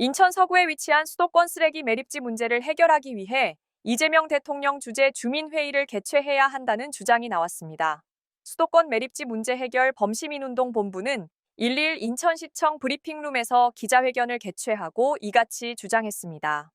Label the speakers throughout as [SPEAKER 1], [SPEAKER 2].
[SPEAKER 1] 인천 서구에 위치한 수도권 쓰레기 매립지 문제를 해결하기 위해 이재명 대통령 주재 주민회의를 개최해야 한다는 주장이 나왔습니다. 수도권 매립지 문제 해결 범시민운동 본부는 1일 인천시청 브리핑룸에서 기자회견을 개최하고 이같이 주장했습니다.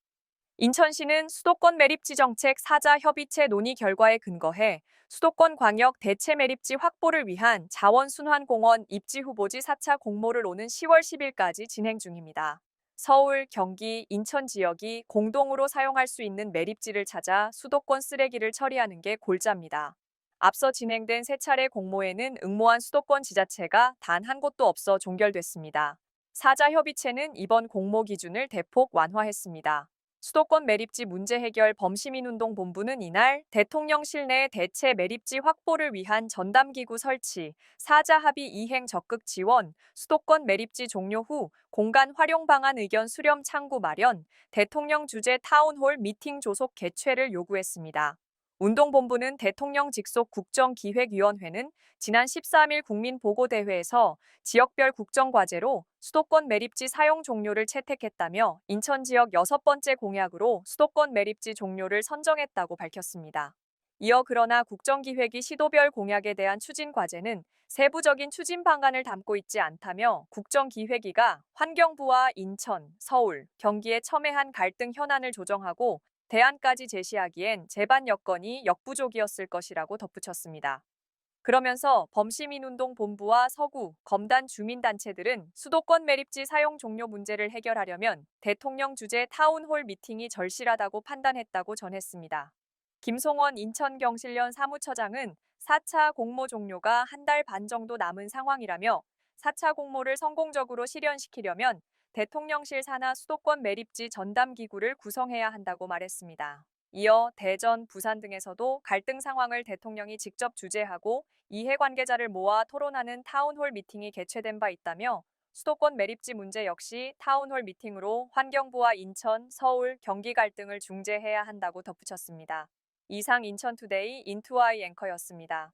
[SPEAKER 1] 인천시는 수도권 매립지 정책 사자 협의체 논의 결과에 근거해 수도권 광역 대체 매립지 확보를 위한 자원순환공원 입지 후보지 4차 공모를 오는 10월 10일까지 진행 중입니다. 서울, 경기, 인천 지역이 공동으로 사용할 수 있는 매립지를 찾아 수도권 쓰레기를 처리하는 게 골자입니다. 앞서 진행된 세 차례 공모에는 응모한 수도권 지자체가 단 한 곳도 없어 종결됐습니다. 사자 협의체는 이번 공모 기준을 대폭 완화했습니다. 수도권 매립지 문제 해결 범시민운동 본부는 이날 대통령실 내 대체 매립지 확보를 위한 전담기구 설치, 사자 합의 이행 적극 지원, 수도권 매립지 종료 후 공간 활용 방안 의견 수렴 창구 마련, 대통령 주재 타운홀 미팅 조속 개최를 요구했습니다. 운동본부는 대통령 직속 국정기획위원회는 지난 13일 국민보고대회에서 지역별 국정과제로 수도권 매립지 사용 종료를 채택했다며 인천 지역 여섯 번째 공약으로 수도권 매립지 종료를 선정했다고 밝혔습니다. 이어 그러나 국정기획이 시도별 공약에 대한 추진 과제는 세부적인 추진 방안을 담고 있지 않다며 국정기획위가 환경부와 인천, 서울, 경기에 첨예한 갈등 현안을 조정하고 대안까지 제시하기엔 제반 여건이 역부족이었을 것이라고 덧붙였습니다. 그러면서 범시민운동 본부와 서구, 검단 주민단체들은 수도권 매립지 사용 종료 문제를 해결하려면 대통령 주재 타운홀 미팅이 절실하다고 판단했다고 전했습니다. 김송원 인천경실련 사무처장은 4차 공모 종료가 한 달 반 정도 남은 상황이라며 4차 공모를 성공적으로 실현시키려면 대통령실 산하 수도권 매립지 전담 기구를 구성해야 한다고 말했습니다. 이어 대전, 부산 등에서도 갈등 상황을 대통령이 직접 주재하고 이해 관계자를 모아 토론하는 타운홀 미팅이 개최된 바 있다며 수도권 매립지 문제 역시 타운홀 미팅으로 환경부와 인천, 서울, 경기 갈등을 중재해야 한다고 덧붙였습니다. 이상 인천투데이 인투아이 앵커였습니다.